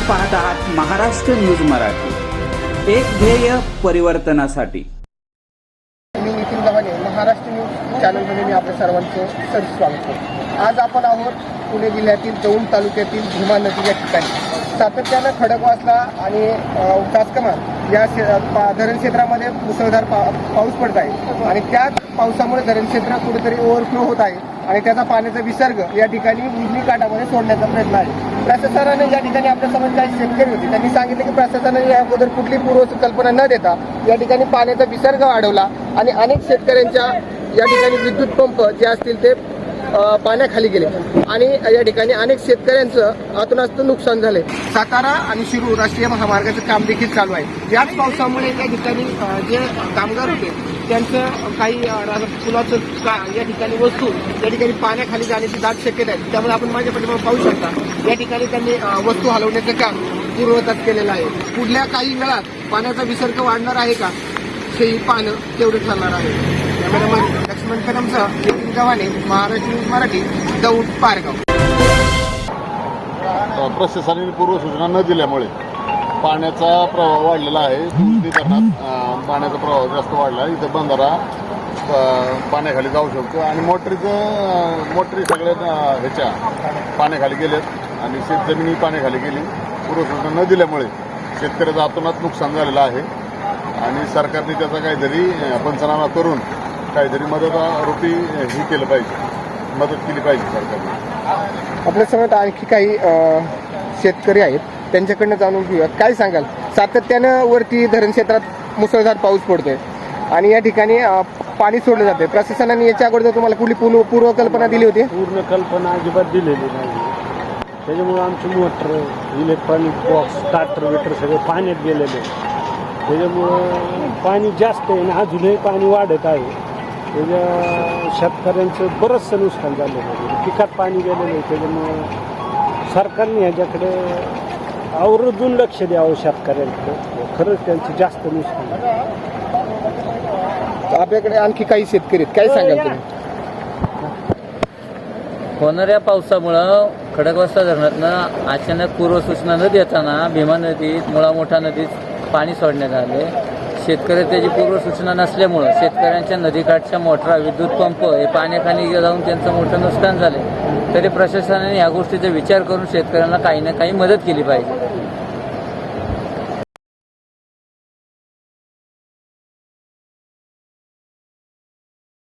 पाहत आहात महाराष्ट्र न्यूज मराठी. एक ध्येय परिवर्तनासाठी. मी नितीन गव्हाणे महाराष्ट्र न्यूज चॅनलमध्ये मी आपल्या सर्वांचं सर स्वागत करतो. आज आपण आहोत पुणे जिल्ह्यातील दौंड तालुक्यातील भीमा नदी या ठिकाणी. सातत्यानं खडकवासला आणि कासकमान या धरण क्षेत्रामध्ये मुसळधार पा पाऊस पडत आहे. आणि त्याच पावसामुळे धरण क्षेत्र कुठेतरी ओव्हरफ्लो होत आहे आणि त्याचा पाण्याचा विसर्ग या ठिकाणी उजनी काठामध्ये सोडण्याचा प्रयत्न आहे. प्रशासनाने या ठिकाणी आपल्यासमोर काही शेतकरी होते त्यांनी सांगितले की प्रशासनाने या अगोदर कुठली पूर्व कल्पना न देता या ठिकाणी पाण्याचा विसर्ग वाढवला आणि अनेक शेतकऱ्यांच्या या ठिकाणी विद्युत पंप जे असतील ते पाण्याखाली गेले. आणि या ठिकाणी अनेक शेतकऱ्यांचं आतुनास्त नुकसान झाले सातारा आणि शिरूर राष्ट्रीय महामार्गाचं काम देखील चालू आहे. याच पावसामुळे या ठिकाणी जे कामगार होते त्यांचं काही पुलाचं का या ठिकाणी वस्तू या ठिकाणी पाण्याखाली जाण्याची दाट शक्यता आहे. त्यामुळे आपण माझ्या पाठीमागे पाहू शकता या ठिकाणी त्यांनी वस्तू हलवण्याचं काम पूर्वतात केलेलं आहे. पुढल्या काही वेळात पाण्याचा विसर्ग वाढणार आहे का? हेही पाहणं तेवढं ठरणार आहे. कॅमेरामन कदमसह नितीन गव्हाणे महाराष्ट्र न्यूज मराठी दौंड पारगाव. प्रशासनाने पूर्वसूचना न दिल्यामुळे पाण्याचा प्रवाह वाढलेला आहे. धरणात पाण्याचा प्रवाह जास्त वाढला. आहे इथं बंधारा प- पाण्याखाली जाऊ शकतो. आणि मोटरीचं मोटरी सगळ्या ह्याच्या पाण्याखाली गेल्यात आणि शेतजमिनी पाण्याखाली गेली. पूर्वसूचना न दिल्यामुळे शेतकऱ्याचं अतोनात नुकसान झालेलं आहे. आणि सरकारने त्याचा काहीतरी पंचनामा करून काहीतरी मदत रूपी ही केलं पाहिजे. मदत केली पाहिजे सरकारने. आपल्यासमोर आणखी काही शेतकरी आहेत. त्यांच्याकडनं जाणून घेऊया. काय सांगाल? सातत्यानं वरती धरण क्षेत्रात मुसळधार पाऊस पडतोय. आणि या ठिकाणी पाणी सोडलं जाते प्रशासनाने याच्या अगोदर तुम्हाला कुठली पूर्व पूर्वकल्पना दिली होती? पूर्ण कल्पना अजिबात दिलेली नाही. त्याच्यामुळं आमची मोटर इलेक्ट्रॉनिक बॉक्स स्टार्टर वेटर सगळे पाण्यात गेलेले. त्याच्यामुळं पाणी जास्त आहे आणि अजूनही पाणी वाढत आहे. त्याच्या शेतकऱ्यांचं बरंचसं नुकसान झालेलं आहे पिकात पाणी गेलेलं आहे त्याच्यामुळं सरकारने ह्याच्याकडे आवर्जून लक्ष द्यावं शेतकऱ्यांकडे. खरंच त्यांचं जास्त नुकसान आहे आपल्याकडे आणखी काही शेतकरी आहेत. काय सांगाल तुम्ही? होणाऱ्या पावसामुळं खडकवासला धरणातनं अचानक पूर्वसूचना न देताना भीमा नदीत मुळा मोठा नदीत पाणी सोडण्यात आले. शेतकरी त्याची पूर्वसूचना नसल्यामुळं शेतकऱ्यांच्या नदीकाठच्या मोटरा विद्युत पंप हे पाण्याखाली जाऊन त्यांचं मोठं नुकसान झालं तरी प्रशासनाने या गोष्टीचा विचार करून शेतकऱ्यांना काही ना काही मदत केली पाहिजे.